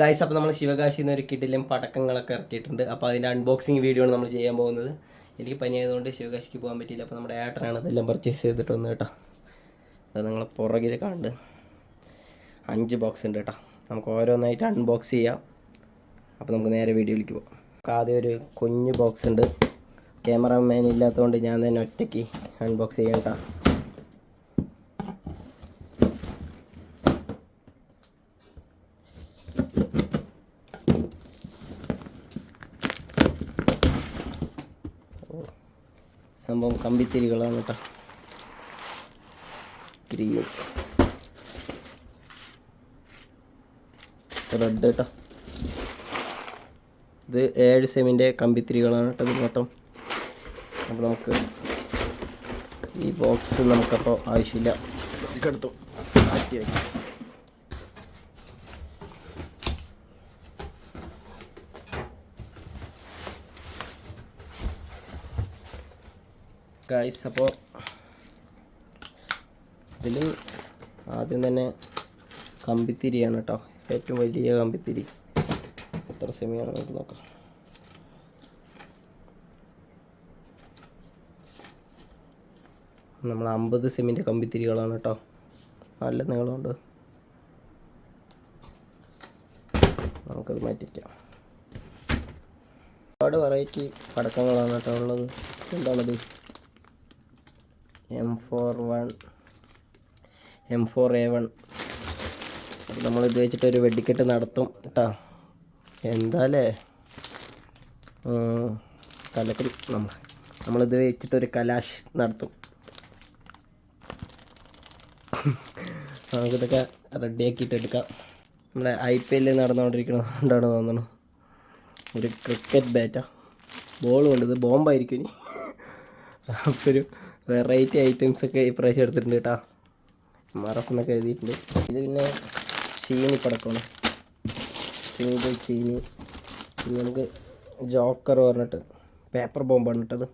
Guys അപ്പോൾ നമ്മൾ ശിവകാശി എന്നൊരു ഒരു കിട്ടിലും പടക്കങ്ങളൊക്കെ ഇറക്കിയിട്ടുണ്ട്. അപ്പോൾ അതിന്റെ അൺബോക്സിങ് വീഡിയോ ആണ് നമ്മൾ ചെയ്യാൻ പോകുന്നത്. എനിക്ക് പനിയായതുകൊണ്ട് ശിവകാശിക്ക് പോകാൻ പറ്റിയില്ല. അപ്പോൾ നമ്മുടെ ഏട്ടനാണ് അതെല്ലാം പർച്ചേസ് ചെയ്തിട്ട് വന്നത് കേട്ടോ. അത് നിങ്ങളെ പുറകിൽ കാണുന്നുണ്ട്. അഞ്ച് ബോക്സ് ഉണ്ട് കേട്ടോ. നമുക്ക് ഓരോന്നായിട്ട് അൺബോക്സ് ചെയ്യാം. അപ്പോൾ നമുക്ക് നേരെ വീഡിയോയിലേക്ക് പോകാം. നമുക്ക് ആദ്യം ഒരു കുഞ്ഞു ബോക്സ് ഉണ്ട്. ക്യാമറമാൻ ഇല്ലാത്തതുകൊണ്ട് ഞാൻ തന്നെ ഒറ്റയ്ക്ക് അൺബോക്സ് ചെയ്യാം കേട്ടോ. സംഭവം കമ്പിത്തിരികളാണ് കേട്ടോ. റെഡ് കേട്ടോ. ഇത് ഏഴ് സെമിന്റെ കമ്പിത്തിരികളാണ് കേട്ടോ ഇത് മൊത്തം. അപ്പോൾ നമുക്ക് ഈ ബോക്സ് നമുക്കപ്പോൾ ആവശ്യമില്ല. എടുത്തു. മാറ്റി വയ്ക്കാം ഗായ്സ് അപ്പോൾ ഇതിൽ ആദ്യം തന്നെ കമ്പിത്തിരിയാണ് കേട്ടോ. ഏറ്റവും വലിയ കമ്പിത്തിരി. എത്ര സെമിയാണ് നമുക്ക് നോക്കാം. നമ്മൾ അമ്പത് സെമിന്റെ കമ്പിത്തിരികളാണ് കേട്ടോ. നല്ല നീളമുണ്ട്. നമുക്കത് മാറ്റിക്കാം ഒരുപാട് വെറൈറ്റി പടക്കങ്ങളാണ് കേട്ടോ ഉള്ളത്. എന്താണത്? M four one M four A one നമ്മളിത് വെച്ചിട്ട് ഒരു വെടിക്കെട്ട് നടത്തും കേട്ടോ എന്താല്ലേ കലക്കും നമ്മൾ നമ്മളിത് വെച്ചിട്ടൊരു കലാഷ് നടത്തും. നമുക്കിതൊക്കെ റെഡിയാക്കിയിട്ട് എടുക്കാം. നമ്മുടെ ഐ പി എല്ലിൽ നടന്നുകൊണ്ടിരിക്കണതുകൊണ്ടാണ് തോന്നുന്നു. ഒരു ക്രിക്കറ്റ് ബാറ്റാ. ബോൾ കൊണ്ടത് ബോംബായിരിക്കും ഇനി. അപ്പോൾ വെറൈറ്റി ഐറ്റംസ് ഒക്കെ ഇപ്രാവശ്യം എടുത്തിട്ടുണ്ട് കേട്ടോ. മറഫ് എന്നൊക്കെ എഴുതിയിട്ടുണ്ട്. ഇത് പിന്നെ ചീനി പടക്കമാണ്. സിംഗിൾ ചീനി. പിന്നെ നമുക്ക് ജോക്കർ പറഞ്ഞിട്ട് പേപ്പർ ബോംബാണ് ഇട്ടത്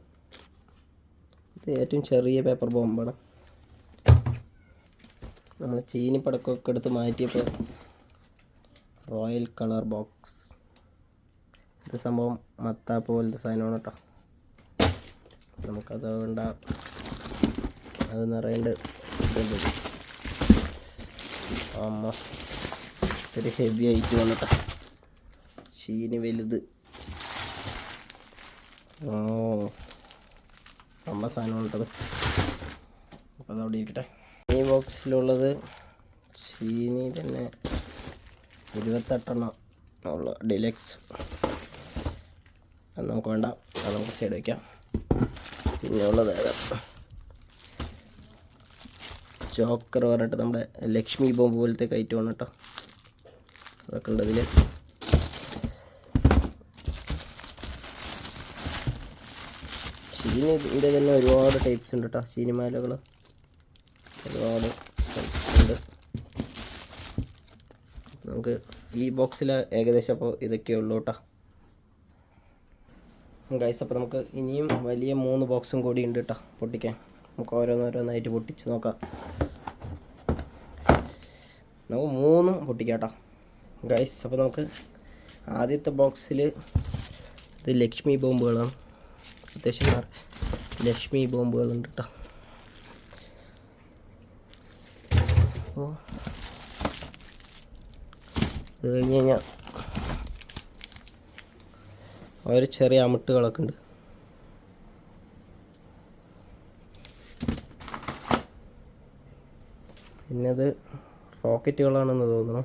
ഇത് ഏറ്റവും ചെറിയ പേപ്പർ ബോംബാണ് നമ്മൾ ചീനി പടക്കമൊക്കെ എടുത്ത് മാറ്റിയപ്പോൾ റോയൽ കളർ ബോക്സ് ഇത് സംഭവം മത്താപ്പ് പോലത്തെ സാധനമാണ് കേട്ടോ. നമുക്കത് വേണ്ട. അത് നിറയേണ്ട ഇതുണ്ട് അമ്മ ഒരു ഹെവി ആയിട്ട് വന്നിട്ടാ. ചീനി വലുത്. ഓ അമ്മ സാധനം കേട്ടത് അപ്പോൾ അതവിടെ ഇരിക്കട്ടെ. ഈ ബോക്സിലുള്ളത് ചീനി തന്നെ ഇരുപത്തെട്ടെണ്ണം ഉള്ള ഡിലക്സ് അത് നമുക്ക് വേണ്ട. അത് നമുക്ക് സൈഡ് വയ്ക്കാം പിന്നെ ഉള്ളത് ഏതാ? ജോക്കർ പറഞ്ഞിട്ട് നമ്മുടെ ലക്ഷ്മി ബോംബ് പോലത്തെ കയറ്റ് വേണം കേട്ടോ. അതൊക്കെ അതിൽ ചീനി ഇതിന്റെ തന്നെ ഒരുപാട് ടൈപ്സ് ഉണ്ട് കേട്ടോ ചീനിമാലകൾ ഒരുപാട് ഉണ്ട്. നമുക്ക് ഈ ബോക്സിൽ ഏകദേശം അപ്പോൾ ഇതൊക്കെ ഉള്ളൂ കേട്ടോ. ഗൈസ് അപ്പോൾ നമുക്ക് ഇനിയും വലിയ മൂന്ന് ബോക്സും കൂടി ഉണ്ട് കേട്ടോ പൊട്ടിക്കാൻ. നമുക്ക് ഓരോന്നോരോന്നായിട്ട് പൊട്ടിച്ച് നോക്കാം. നമുക്ക് മൂന്നും പൊട്ടിക്കാം കേട്ടോ ഗൈസ് അപ്പോൾ നമുക്ക് ആദ്യത്തെ ബോക്സിൽ ഇത് ലക്ഷ്മി ബോംബുകളാണ്. അത്യാവശ്യം ലക്ഷ്മി ബോംബുകളുണ്ട് കേട്ടോ അപ്പോൾ ഇത് കഴിഞ്ഞ് കഴിഞ്ഞാൽ ഓരോ ചെറിയ അമിട്ടുകളൊക്കെ ഉണ്ട്. പിന്നെ അത് റോക്കറ്റുകളാണെന്ന് തോന്നുന്നു.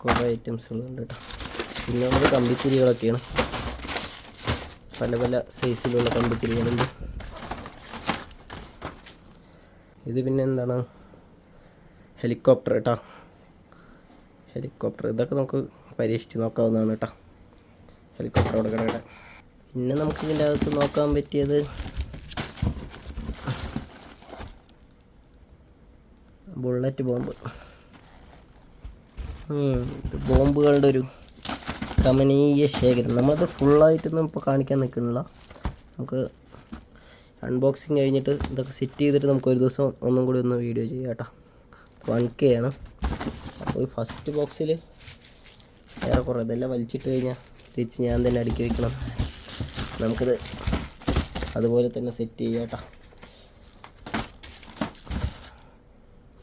കുറേ ഐറ്റംസുകളുണ്ട് കേട്ടോ. പിന്നെ നമ്മുടെ കമ്പിത്തിരികളൊക്കെയാണ്. പല പല സൈസിലുള്ള കമ്പിത്തിരികളുണ്ട്. ഇത് പിന്നെ എന്താണ്? ഹെലികോപ്റ്റർ കേട്ടോ. ഹെലികോപ്റ്റർ. ഇതൊക്കെ നമുക്ക് പരീക്ഷിച്ച് നോക്കാവുന്നതാണ് കേട്ടോ. ഹെലികോപ്റ്റർ അവിടെ കിടക്കട്ടെ. പിന്നെ നമുക്ക് ഇതിന്റെ അകത്ത് നോക്കാൻ പറ്റിയത് ബുള്ളറ്റ് ബോംബ്. ഇത് ബോംബുകളുടെ ഒരു കമനീയ ശേഖരം. നമ്മളത് ഫുള്ളായിട്ടൊന്നും ഇപ്പോൾ കാണിക്കാൻ നിൽക്കുന്നില്ല. നമുക്ക് അൺബോക്സിങ് കഴിഞ്ഞിട്ട് ഇതൊക്കെ സെറ്റ് ചെയ്തിട്ട് നമുക്ക് ഒരു ദിവസം ഒന്നും കൂടി ഒന്ന് വീഡിയോ ചെയ്യാം കേട്ടോ. വൺ കെ ആണ്. അപ്പോൾ ഫസ്റ്റ് ബോക്സിൽ വേറെ കുറേ ഇതെല്ലാം വലിച്ചിട്ട് കഴിഞ്ഞാൽ തിരിച്ച് ഞാൻ തന്നെ അടുക്കി വെക്കണം. നമുക്കിത് അതുപോലെ തന്നെ സെറ്റ് ചെയ്യാം കേട്ടോ.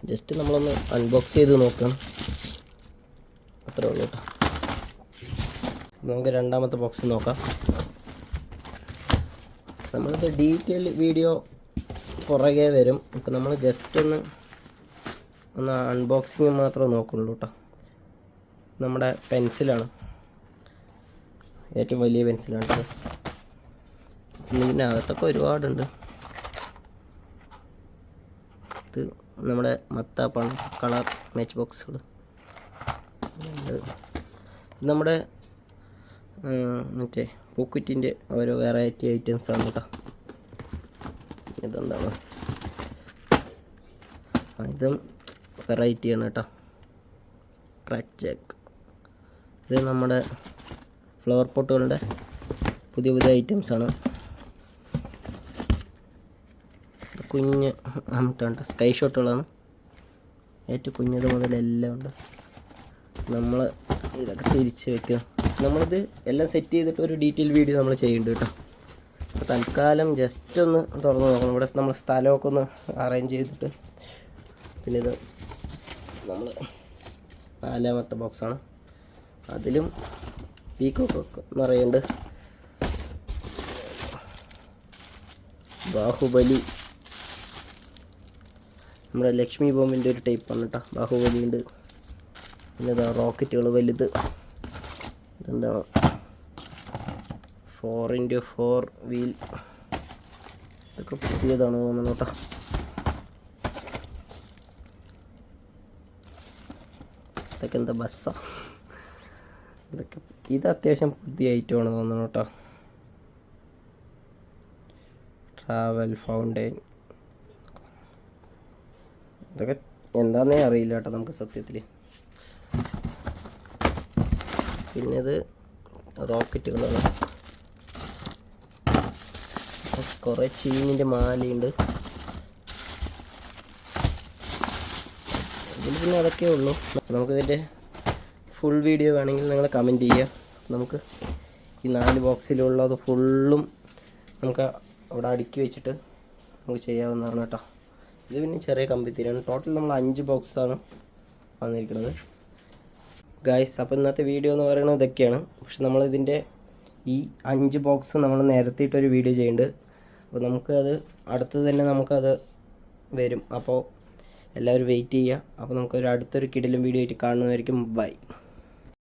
ജസ്റ്റ് നമ്മളൊന്ന് അൺബോക്സ് ചെയ്ത് നോക്കാം അത്രേ ഉള്ളൂ കേട്ടോ നമുക്ക് രണ്ടാമത്തെ ബോക്സ് നോക്കാം. നമ്മളിത് ഡീറ്റെയിൽ വീഡിയോ പുറകെ വരും. അപ്പോൾ നമ്മൾ ജസ്റ്റ് ഒന്ന് ഒന്ന് അൺബോക്സിങ് മാത്രമേ നോക്കുള്ളൂ കേട്ടോ നമ്മുടെ പെൻസിലാണ് ഏറ്റവും വലിയ പെൻസിലാണ് ഇത് ഇതിനകത്തൊക്കെ ഒരുപാടുണ്ട്. ഇത് നമ്മുടെ മത്താപ്പാണ് കളർ മാച്ച് ബോക്സുകൾ നമ്മുടെ മറ്റേ പൂക്കുറ്റിന്റെ ഓരോ വെറൈറ്റി ഐറ്റംസ് ആണ് കേട്ടോ ഇതെന്താണ്? ഇതും വെറൈറ്റിയാണ് കേട്ടോ ക്രാക്ക് ജാക്ക് ഇത് നമ്മുടെ ഫ്ലവർ പോട്ടുകളുടെ പുതിയ പുതിയ ഐറ്റംസ് ആണ് ഇത് കുഞ്ഞ് അമിട്ടുണ്ട് സ്കൈ ഷോട്ടുകളാണ് ഏറ്റവും കുഞ്ഞത് മുതൽ എല്ലാം ഉണ്ട്. നമ്മൾ ഇതൊക്കെ തിരിച്ച് വെക്കുക നമ്മളിത് എല്ലാം സെറ്റ് ചെയ്തിട്ട് ഒരു ഡീറ്റെയിൽ വീഡിയോ നമ്മൾ ചെയ്യുന്നുണ്ട് കേട്ടോ. അപ്പോൾ തൽക്കാലം ജസ്റ്റ് ഒന്ന് തുറന്ന് നോക്കണം. ഇവിടെ നമ്മൾ സ്ഥലമൊക്കെ ഒന്ന് അറേഞ്ച് ചെയ്തിട്ട്. പിന്നെ ഇത് നമ്മൾ നാലാമത്തെ ബോക്സാണ് അതിലും പീക്കൊക്കെ നിറയുണ്ട് ബാഹുബലി നമ്മുടെ ലക്ഷ്മി ബോംബിന്റെ ഒരു ടൈപ്പാണ് കേട്ടോ ബാഹുബലി ഉണ്ട് പിന്നെ ഇതാ റോക്കറ്റുകൾ വലുത്. ഇതെന്താ? ഫോർ ഇന്റു ഫോർ വീൽ ഇതൊക്കെ പുതിയതാണ് തോന്നുന്നു കേട്ടോ ഇതൊക്കെ എന്താ ബസ്സാ? ഇതൊക്കെ ഇത് അത്യാവശ്യം പുതിയ ഐറ്റമാണ് തോന്നുന്നു കേട്ടോ ട്രാവൽ ഫൗണ്ടെയിൻ ഇതൊക്കെ എന്താന്നേ അറിയില്ല കേട്ടോ നമുക്ക് സത്യത്തിൽ പിന്നെ ഇത് റോക്കറ്റുകളാണ്. കുറേ ചീനിന്റെ മാലയുണ്ട്. ഇതിൽ പിന്നെ അതൊക്കെ ഉള്ളൂ. നമുക്കിതിന്റെ ഫുൾ വീഡിയോ വേണമെങ്കിൽ നിങ്ങൾ കമന്റ് ചെയ്യുക നമുക്ക് ഈ നാല് ബോക്സിലുള്ളത് ഫുള്ളും നമുക്ക് അവിടെ അടുക്കി വെച്ചിട്ട് നമുക്ക് ചെയ്യാവുന്നതാണ് കേട്ടോ. ഇത് പിന്നെ ചെറിയ കമ്പിത്തിരിയാണ് ടോട്ടൽ നമ്മൾ അഞ്ച് ബോക്സാണ് വന്നിരിക്കുന്നത്. ഗായ്സ് അപ്പോൾ ഇന്നത്തെ വീഡിയോ എന്ന് പറയുന്നത് ഇതൊക്കെയാണ്. പക്ഷെ നമ്മളിതിന്റെ ഈ അഞ്ച് ബോക്സ് നമ്മൾ നിരത്തിയിട്ടൊരു വീഡിയോ ചെയ്യുന്നുണ്ട്. അപ്പോൾ നമുക്കത് അടുത്ത് തന്നെ നമുക്കത് വരും. അപ്പോൾ എല്ലാവരും വെയിറ്റ് ചെയ്യുക. അപ്പോൾ നമുക്കൊരു അടുത്തൊരു കിടിലും വീഡിയോ ആയിട്ട് കാണുന്നതായിരിക്കും ബൈ